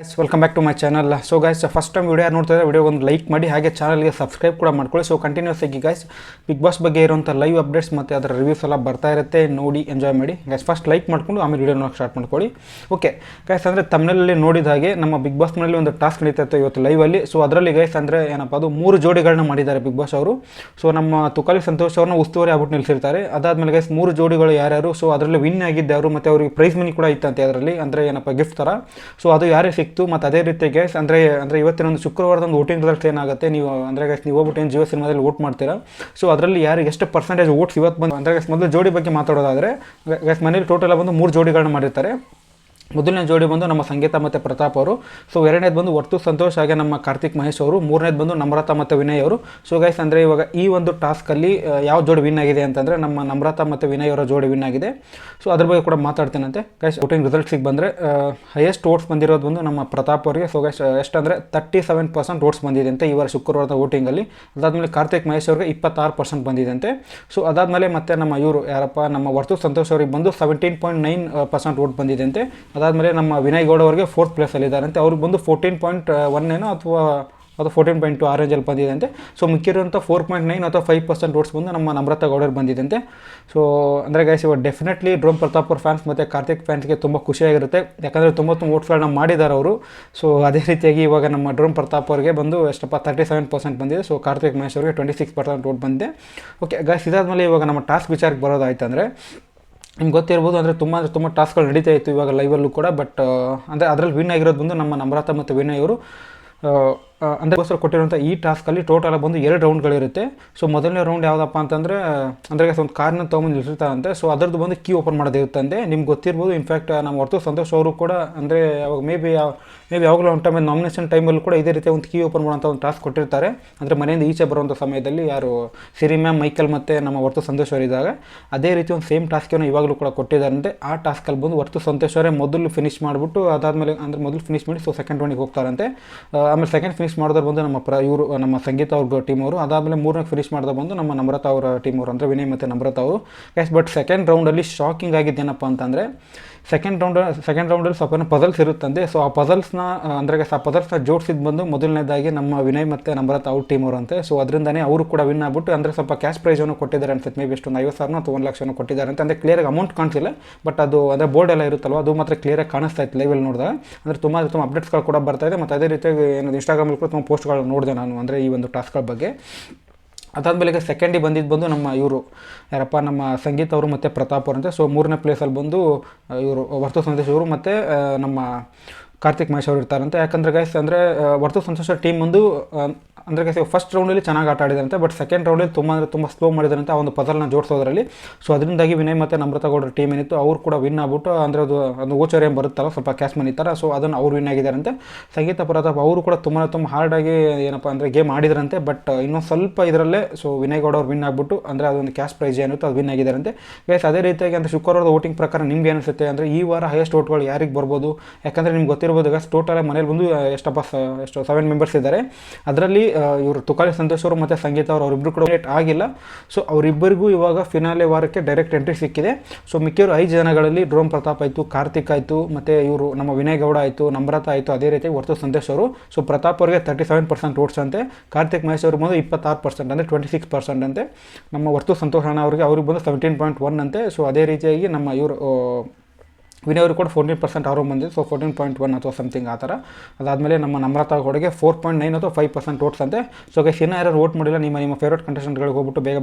Guys welcome back to my channel so guys first time video ನೋಡ್ತಾ ಇದ್ದಾರೆ video ಒಂದು like ಮಾಡಿ, ಹಾಗೆ ಚಾನಲ್ಗೆ ಸಬ್ಸ್ಕ್ರೈಬ್ ಕೂಡ ಮಾಡ್ಕೊಳ್ಳಿ. ಸೊ ಕಂಟಿನ್ಯೂಸ್ ಆಗಿ ಗೈಸ್ ಬಿಗ್ ಬಾಸ್ ಬಗ್ಗೆ ಇರುವಂಥ ಲೈವ್ ಅಪ್ಡೇಟ್ಸ್ ಮತ್ತು ಅದರ ರಿವ್ಯೂಸ್ ಎಲ್ಲ ಬರ್ತಾ ಇರುತ್ತೆ, ನೋಡಿ ಎಂಜಾಯ್ ಮಾಡಿ. ಗೈಸ್ ಫಸ್ಟ್ ಲೈಕ್ ಮಾಡ್ಕೊಂಡು ಆಮೇಲೆ ವಿಡಿಯೋ ನೋಡಕ್ಕೆ ಸ್ಟಾರ್ಟ್ ಮಾಡ್ಕೊಳ್ಳಿ. ಓಕೆ ಗೈಸ್ ಅಂದರೆ ತಮ್ಮನಲ್ಲಿ ನೋಡಿದ ಹಾಗೆ ನಮ್ಮ ಬಿಗ್ ಬಾಸ್ ಒಂದು ಟಾಸ್ಕ್ ನಡೀತಾ ಇತ್ತು ಇವತ್ತು ಲೈವಲ್ಲಿ ಸೊ ಅದರಲ್ಲಿ ಗೈಸ್ ಅಂದರೆ ಏನಪ್ಪ, ಅದು ಮೂರು ಜೋಡಿಗಳನ್ನ ಮಾಡಿದ್ದಾರೆ ಬಿಗ್ ಬಾಸ್ ಅವರು. ಸೊ ನಮ್ಮ ತುಕಾಲಿ ಸಂತೋಷ್ ಅವ್ರನ್ನ ಉಸ್ತುವಾರಿ ಆಗ್ಬಿಟ್ಟು ನಿಲ್ಸಿರ್ತಾರೆ. ಅದಾದಮೇಲೆ ಗೈಸ್ ಮೂರು ಜೋಡಿಗಳು ಯಾರ್ಯಾರು. ಸೊ ಅದರಲ್ಲಿ ವಿನ್ ಆಗಿದ್ದವರು ಮತ್ತು ಅವ್ರಿಗೆ ಪ್ರೈಸ್ ಮನಿ ಕೂಡ ಇತ್ತಂತೆ ಅದರಲ್ಲಿ. ಅಂದರೆ ಏನಪ್ಪ ಗಿಫ್ಟ್ ಥರ ಸೊ ಅದು ಯಾರೇ ಸಿಕ್ತು ಮತ್ತು ಅದೇ ರೀತಿ ಗೈಸ್ ಅಂದರೆ ಅಂದರೆ ಇವತ್ತಿನ ಒಂದು ಶುಕ್ರವಾರದ ಒಂದು ವೋಟಿಂಗ್ ರಿಸಲ್ಟ್ ಏನಾಗುತ್ತೆ, ನೀವು, ಅಂದರೆ ಗೈಸ್ ನೀವು ಹೋಗ್ಬಿಟ್ಟು ಏನು ಜಿಯೋ ಸಿನಿಮಾದಲ್ಲಿ ವೋಟ್ ಮಾಡ್ತೀರಾ? ಸೊ ಅದರಲ್ಲಿ ಯಾರು ಎಷ್ಟು ಪರ್ಸೆಂಟೇಜ್ ವೋಟ್ಸ್ ಇವತ್ತು ಬಂದು ಅಂದರೆ ಗೈಸ್ ಮೊದಲು ಜೋಡಿ ಬಗ್ಗೆ ಮಾತಾಡೋದಾದರೆ ಗೈಸ್ ಮನೇಲಿ ಟೋಟಲ್ ಬಂದು ಮೂರು ಜೋಡಿಗಳನ್ನ ಮಾಡಿರ್ತಾರೆ. ಮೊದಲನೇ ಜೋಡಿ ಬಂದು ನಮ್ಮ ಸಂಗೀತ ಮತ್ತು ಪ್ರತಾಪ್ ಅವರು. ಸೊ ಎರಡನೇದು ಬಂದು ವರ್ತು ಸಂತೋಷ್, ಹಾಗೆ ನಮ್ಮ ಕಾರ್ತಿಕ್ ಮಹೇಶ್ ಅವರು. ಮೂರನೇದು ಬಂದು ನಮ್ರತಾ ಮತ್ತು ವಿನಯ್ ಅವರು. ಸೊ ಗೈಸ್ ಅಂದರೆ ಇವಾಗ ಈ ಒಂದು ಟಾಸ್ಕಲ್ಲಿ ಯಾವ ಜೋಡಿ ವಿನ್ ಆಗಿದೆ ಅಂತಂದರೆ ನಮ್ಮ ನಮ್ರತಾ ಮತ್ತು ವಿನಯ್ ಅವರ ಜೋಡಿ ವಿನ್ ಆಗಿದೆ. ಸೊ ಅದ್ರ ಬಗ್ಗೆ ಕೂಡ ಮಾತಾಡ್ತೇನಂತೆ. ಗೈಸ್ ಓಟಿಂಗ್ ರಿಸಲ್ಟ್ಸಿಗೆ ಬಂದರೆ ಹೈಯೆಸ್ಟ್ ಓಟ್ಸ್ ಬಂದಿರೋದು ಬಂದು ನಮ್ಮ ಪ್ರತಾಪ್ ಅವರಿಗೆ. ಸೊ ಗೈಸ್ ಎಷ್ಟಂದರೆ ತರ್ಟಿ ಸೆವೆನ್ ಪರ್ಸೆಂಟ್ ಓಟ್ಸ್ ಬಂದಿದೆ ಈ ವಾರ ಶುಕ್ರವಾರದ ವೋಟಿಂಗಲ್ಲಿ ಅದಾದಮೇಲೆ ಕಾರ್ತಿಕ್ ಮಹೇಶ್ ಅವ್ರಿಗೆ ಇಪ್ಪತ್ತಾರು ಪರ್ಸೆಂಟ್ ಬಂದಿದೆ ಅಂತೆ. ಸೊ ಅದಾದಮೇಲೆ ಮತ್ತೆ ನಮ್ಮ ಇವರು ಯಾರಪ್ಪ, ನಮ್ಮ ವರ್ತು ಸಂತೋಷ್ ಅವರಿಗೆ ಬಂದು seventeen point nine percent vote ಬಂದಿದೆ ಅಂತೆ. ಅದಾದಮೇಲೆ ನಮ್ಮ ವಿನಯ್ ಗೌಡ ಅವರಿಗೆ ಫೋರ್ತ್ ಪ್ಲೇಸಲ್ಲಿದ್ದಾರಂತೆ ಅವ್ರಿಗೆ ಬಂದು ಫೋರ್ಟೀನ್ ಪಾಯಿಂಟ್ ಒನ್ ಏನೋ ಅಥವಾ ಅದು ಫೋರ್ಟೀನ್ ಪಾಯಿಂಟ್ ಟು ಆ ರೇಂಜಲ್ಲಿ ಬಂದಿದೆ ಸೊ ಮಿಕ್ಕಿರುವಂಥ ಫೋರ್ ಪಾಯಿಂಟ್ ನೈನ್ ಅಥವಾ ಫೈವ್ ಪರ್ಸೆಂಟ್ ವೋಟ್ಸ್ ಬಂದು ನಮ್ಮ ನಮ್ರತಾ ಗೌಡರು ಬಂದಿದಂತೆ ಸೊ ಅಂದರೆ ಗೈಸ್ ಇವಾಗ ಡೆಫಿನೆಟ್ಲಿ ಡ್ರೋಮ್ ಪ್ರತಾಪ್ ಅವ್ರ ಫ್ಯಾನ್ಸ್ ಮತ್ತು ಕಾರ್ತಿಕ್ ಫ್ಯಾನ್ಸ್ಗೆ ತುಂಬ ಖುಷಿಯಾಗಿರುತ್ತೆ. ಯಾಕಂದರೆ ತುಂಬ ತುಂಬ ವೋಟ್ಸ್ಗಳನ್ನ ಮಾಡಿದ್ದಾರೆ ಅವರು. ಸೊ ಅದೇ ರೀತಿಯಾಗಿ ಇವಾಗ ನಮ್ಮ ಡ್ರೋಮ್ ಪ್ರತಾಪ್ ಅವರಿಗೆ ಬಂದು ಎಷ್ಟಪ್ಪ ತರ್ಟಿ ಸೆವೆನ್ ಪರ್ಸೆಂಟ್ ಬಂದಿದೆ. ಸೊ ಕಾರ್ತಿಕ್ ಮಹೇಶ್ ಅವರಿಗೆ ಟ್ವೆಂಟಿ ಸಿಕ್ಸ್ ಪರ್ಸೆಂಟ್ ವೋಟ್ ಬಂದಿದೆ. ಓಕೆ ಗೈಸ್ ಇದಾದಮೇಲೆ ಇವಾಗ ನಮ್ಮ ಟಾಸ್ಕ್ ವಿಚಾರಕ್ಕೆ ಬರೋದಾಯ್ತಂದರೆ ನಿಮ್ಗೆ ಗೊತ್ತಿರ್ಬೋದು, ಅಂದರೆ ತುಂಬ ಅಂದರೆ ತುಂಬ ಟಾಸ್ಕ್ಗಳು ನಡೀತಾ ಇತ್ತು ಇವಾಗ ಲೈವಲ್ಲೂ ಕೂಡ ಬಟ್ ಅಂದರೆ ಅದರಲ್ಲಿ ವಿನ್ ಆಗಿರೋದು ಬಂದು ನಮ್ಮ ನಮ್ರತಾ ಮತ್ತು ವಿನಯ್ ಅವರು. ಅಂದಕ್ಕೋಸ್ಕರ ಕೊಟ್ಟಿರುವಂಥ ಈ ಟಾಸ್ಕಲ್ಲಿ ಟೋಟಲ್ ಬಂದು ಎರಡು ರೌಂಡ್ಗಳಿರುತ್ತೆ ಸೊ ಮೊದಲನೇ ರೌಂಡ್ ಯಾವುದಪ್ಪ ಅಂತಂದರೆ, ಅಂದರೆ ಒಂದು ಕಾರ್ನ ತೊಗೊಂಡು ನಿಲ್ಲಿಸಿರ್ತಾರಂತೆ ಸೊ ಅದರದ್ದು ಬಂದು ಕೀ ಓಪನ್ ಮಾಡೋದಿರುತ್ತಂತೆ ನಿಮ್ಗೆ ಗೊತ್ತಿರ್ಬೋದು ಇನ್ಫ್ಯಾಕ್ಟ್ ನಮ್ಮ ಹೊರತು ಸಂತೋಷ್ ಅವರು ಕೂಡ, ಅಂದರೆ ಅವಾಗ ಮೇ ಬಿ ಮೇ ಬಿ ಯಾವಾಗಲೂ ಒಂದು ಟೈಮ್ ನಾಮಿನೇಷನ್ ಟೈಮಲ್ಲೂ ಕೂಡ ಇದೇ ರೀತಿ ಒಂದು ಕೀ ಓಪನ್ ಮಾಡೋಂಥ ಒಂದು ಟಾಸ್ಕ್ ಕೊಟ್ಟಿರ್ತಾರೆ. ಅಂದರೆ ಮನೆಯಿಂದ ಈಚೆ ಬರುವಂಥ ಸಮಯದಲ್ಲಿ ಯಾರು ಸಿರಿ ಮ್ಯಾಮ್ ಮೈಕಲ್ ಮತ್ತು ನಮ್ಮ ಹೊರತು ಸಂತೋಷ್ ಅವರಿದ್ದಾಗ ಅದೇ ರೀತಿ ಒಂದು ಸೇಮ್ ಟಾಸ್ಕನ್ನು ಇವಾಗಲೂ ಕೂಡ ಕೊಟ್ಟಿದ್ದಾರಂತೆ. ಆ ಟಾಸ್ಕಲ್ಲಿ ಬಂದು ಹೊರತು ಸಂತೋಷ್ ಅವರೇ ಮೊದಲು ಫಿನಿಶ್ ಮಾಡಿಬಿಟ್ಟು ಅದಾದಮೇಲೆ, ಅಂದರೆ ಮೊದಲು ಫಿನಿಶ್ ಮಾಡಿ ಸೊ ಸೆಕೆಂಡ್ ರೌಂಡಿಗೆ ಹೋಗ್ತಾರಂತೆ. ಆಮೇಲೆ ಸೆಕೆಂಡ್ ಫಿನಿಶ್ ಬಂದು ನಮ್ಮ ಪ್ರ ಇವರು, ನಮ್ಮ ಸಂಗೀತ ಅವ್ರ ಟೀಮ್ ಅವರು. ಅದಾದಮೇಲೆ ಮೂರನೇ ಫಿನಿಶ್ ಮಾಡಿದ ಬಂದು ನಮ್ಮ ನಮ್ರತಾ ಅವರ ಟೀಮ್ ಅವರು ಅಂದರೆ ವಿನಯ್ ಮತ್ತು ನಮ್ರತಾ ಅವರು. ಎಸ್ ಬಟ್ ಸೆಕೆಂಡ್ ರೌಂಡಲ್ಲಿ ಶಾಕಿಂಗ್ ಆಗಿದ್ದೇನಪ್ಪ ಅಂತಂದರೆ ಸೆಕೆಂಡ್ ರೌಂಡ್ ಸೆಕೆಂಡ್ ರೌಂಡಲ್ಲಿ ಸ್ವಲ್ಪ ಪಜಲ್ಸ್ ಇರುತ್ತಂತೆ. ಸೊ ಆ ಪಜಲ್ಸ್ನ ಅಂದರೆ ಆ ಪಜಲ್ಸ್ನ ಜೋಡಿಸಿದ್ದು ಬಂದು ಮೊದಲನೇದಾಗಿ ನಮ್ಮ ವಿನಯ್ ಮತ್ತು ನಮ್ರತ ಅವ್ರ ಟೀಮ್ ಅವರಂತೆ ಸೊ ಅದರಿಂದನೇ ಅವರು ಕೂಡ ವಿನ್ ಆಗ್ಬಿಟ್ಟು, ಅಂದರೆ ಸ್ವಲ್ಪ ಕ್ಯಾಶ್ ಪ್ರೈಸನ್ನು ಕೊಟ್ಟಿದ್ದಾರೆ ಅನ್ಸುತ್ತೆ. ಮೇ ಬಿ ಒಂದು ಐವತ್ತು ಸಾವಿರ ಅಥವಾ ಒಂದು ಲಕ್ಷನೂ ಕೊಟ್ಟಿದ್ದಾರೆ ಅಂತ. ಅಂದರೆ ಕ್ಲಿಯರಾಗಿ ಅಮೌಂಟ್ ಕಾಣಿಸಿಲ್ಲ. ಬಟ್ ಅದು, ಅಂದರೆ ಬೋರ್ಡ್ ಎಲ್ಲ ಇರುತ್ತಲ್ವ? ಅದು ಮಾತ್ರ ಕ್ಲಿಯರಾಗಿ ಕಾಣಿಸ್ತಾ ಇತ್ತು ಲೈವಲ್ಲಿ ನೋಡಿದಾಗ. ಅಂದರೆ ತುಂಬ ತುಂಬ ಅಪ್ಡೇಟ್ಸ್ಗಳು ಕೂಡ ಬರ್ತಾ ಇದೆ. ಮತ್ತು ಅದೇ ರೀತಿಯಾಗಿ ಏನು ಇನ್ಸ್ಟಾಗ್ರಾಮಲ್ಲಿ ಕೂಡ ಪೋಸ್ಟ್ಗಳನ್ನು ಪೋಸ್ಟ್ಗಳು ನೋಡಿದೆ ನಾನು. ಅಂದರೆ ಈ ಒಂದು ಟಾಸ್ಕ್ಗಳ ಬಗ್ಗೆ. ಅದಾದಮೇಲೆ ಸೆಕೆಂಡಿಗೆ ಬಂದಿದ್ದು ಬಂದು ನಮ್ಮ ಇವರು, ಯಾರಪ್ಪ, ನಮ್ಮ ಸಂಗೀತ ಅವರು ಮತ್ತು ಪ್ರತಾಪ್ ಅವರು ಅಂತ. ಸೊ ಮೂರನೇ ಪ್ಲೇಸಲ್ಲಿ ಬಂದು ಇವರು ವರ್ತು ಸಂದೇಶ್ ಇವರು ಮತ್ತು ನಮ್ಮ ಕಾರ್ತಿಕ್ ಮಹೇಶ್ ಅವರು ಇರ್ತಾರಂತೆ ಯಾಕಂದರೆ ಗೈಸ್ ಅಂದರೆ ವರ್ತು ಸಂತೋಷ ಟೀಮ್ ಒಂದು ಅಂದರೆ ಗೈಸ್ ಫಸ್ಟ್ ರೌಂಡಲ್ಲಿ ಚೆನ್ನಾಗಿ ಆಟ ಆಡಿದಾರಂತೆ ಬಟ್ ಸೆಕೆಂಡ್ ರೌಂಡಲ್ಲಿ ತುಂಬ ಅಂದರೆ ತುಂಬ ಸ್ಲೋ ಮಾಡಿದಾರಂತೆ ಆ ಒಂದು ಪದಲ್ನ ಜೋಡಿಸೋದ್ರಲ್ಲಿ. ಸೊ ಅದರಿಂದಾಗಿ ವಿನಯ್ ಮತ್ತು ನಮ್ರತಾ ಗೌಡರ ಟೀಮ್ ಏನಿತ್ತು, ಅವ್ರು ಕೂಡ ವಿನ್ ಆಗ್ಬಿಟ್ಟು, ಅಂದರೆ ಅದು ಒಂದು ಓಚರ್ ಏನು ಬರುತ್ತಲ್ಲ, ಸ್ವಲ್ಪ ಕ್ಯಾಶ್ ಮನಿ ಥರ ಸೊ ಅದನ್ನು ಅವ್ರು ವಿನ್ ಆಗಿದ್ದಾರಂತೆ ಸಂಗೀತ ಪ್ರತಾಪ್ ಅವರು ಕೂಡ ತುಂಬ ತುಂಬ ಹಾರ್ಡಾಗಿ ಏನಪ್ಪ ಅಂದರೆ ಗೇಮ್ ಆಡಿದ್ರಂತೆ ಬಟ್ ಇನ್ನೊಂದು ಸ್ವಲ್ಪ ಇದರಲ್ಲೇ ಸೊ ವಿನಯ್ ಗೌಡ ಅವ್ರು ವಿನ್ ಆಗ್ಬಿಟ್ಟು, ಅಂದರೆ ಅದೊಂದು ಕ್ಯಾಶ್ ಪ್ರೈಸ್ ಏನಿತ್ತು ಅದು ವಿನ್ ಆಗಿದ್ದಾರಂತೆ. ಗೈಸ್ ಅದೇ ರೀತಿಯಾಗಿ ಅಂದರೆ ಶುಕ್ರವಾರದ ವೋಟಿಂಗ್ ಪ್ರಕಾರ ನಿಮ್ಗೆ ಅನಿಸುತ್ತೆ ಅಂದರೆ, ಈ ವಾರ ಹೈಯೆಸ್ಟ್ ವೋಟ್ಗಳು ಯಾರಿಗೆ ಬರ್ಬೋದು? ಯಾಕಂದರೆ ನಿಮ್ಗೆ ಗೊತ್ತಿರ್ಬೋದು ಈಗ ಟೋಟಲ್ ಮನೇಲಿ ಬಂದು ಎಷ್ಟಪ್ಪ ಎಷ್ಟು ಸೆವೆನ್ ಮೆಂಬರ್ಸ್ ಇದ್ದಾರೆ ಅದರಲ್ಲಿ ಇವರು ತುಕಾಲಿ ಸಂತೋಷ್ ಅವರು ಮತ್ತು ಸಂಗೀತ ಅವರು ಅವರಿಬ್ಬರು ಕೂಡ ಲೇಟ್ ಆಗಿಲ್ಲ. ಸೊ ಅವರಿಬ್ಬರಿಗೂ ಇವಾಗ ಫಿನಾಲೆ ವಾರಕ್ಕೆ ಡೈರೆಕ್ಟ್ ಎಂಟ್ರಿ ಸಿಕ್ಕಿದೆ. ಸೊ ಮಿಕ್ಕಿರು ಐದು ಜನಗಳಲ್ಲಿ ಡ್ರೋಮ್ ಪ್ರತಾಪ್ ಆಯಿತು, ಕಾರ್ತಿಕ್ ಆಯಿತು, ಮತ್ತು ಇವರು ನಮ್ಮ ವಿನಯ್ ಗೌಡ ಆಯಿತು, ನಮ್ರತ ಆಯಿತು, ಅದೇ ರೀತಿ ವರ್ತು ಸಂತೋಷ್ ಅವರು. ಸೊ ಪ್ರತಾಪ್ ಅವರಿಗೆ ತರ್ಟಿ ಸೆವೆನ್ ಪರ್ಸೆಂಟ್ ಓಟ್ಸ್ ಅಂತೆ. ಕಾರ್ತಿಕ್ ಮಹೇಶ್ ಅವ್ರಿಗೆ ಬಂದು ಇಪ್ಪತ್ತಾರು ಪರ್ಸೆಂಟ್ ಅಂದರೆ ಟ್ವೆಂಟಿ ಸಿಕ್ಸ್ ಪರ್ಸೆಂಟ್ ಅಂತೆ. ನಮ್ಮ ವರ್ತು ಸಂತೋಷ್ ಅಣ್ಣ ಅವರಿಗೆ ಅವ್ರಿಗೆ ಬಂದು ಸೆವೆಂಟೀನ್ ಪಾಯಿಂಟ್ ಒನ್ ಅಂತೆ. ಸೊ ಅದೇ ರೀತಿಯಾಗಿ ನಮ್ಮ ಇವರು ವಿನಯ್ ಅವರು ಕೂಡ ಫೋರ್ಟೀನ್ ಪರ್ಸೆಂಟ್ ಅವರು ಬಂದಿದೆ. ಸೊ ಫೋರ್ಟೀನ್ ಪಾಯಿಂಟ್ ಒನ್ ಅಥವಾ ಸಮಥಿಂಗ್ ಆ ಥರ. ಅದಾದಮೇಲೆ ನಮ್ಮ ನಮ್ರತಾ ಗೌಡಗೆ ಫೋರ್ ಪಾಯಿಂಟ್ ನೈನ್ ಅಥವಾ ಫೈವ್ ಪರ್ಸೆಂಟ್ ಓಟ್ಸ್ ಅಂತೆ. ಸೊ ಗೈಸ್ ಇನ್ನೂ ಯಾರು ವೋಟ್ ಮಾಡಿಲ್ಲ, ನಿಮ್ಮ ನಿಮ್ಮ ಫೇವ್ರೇಟ್ ಕಂಟೆಸ್ಟೆಂಟ್ಗಳಿಗೆ ಹೋಗ್ಬಿಟ್ಟು ಬೇಗ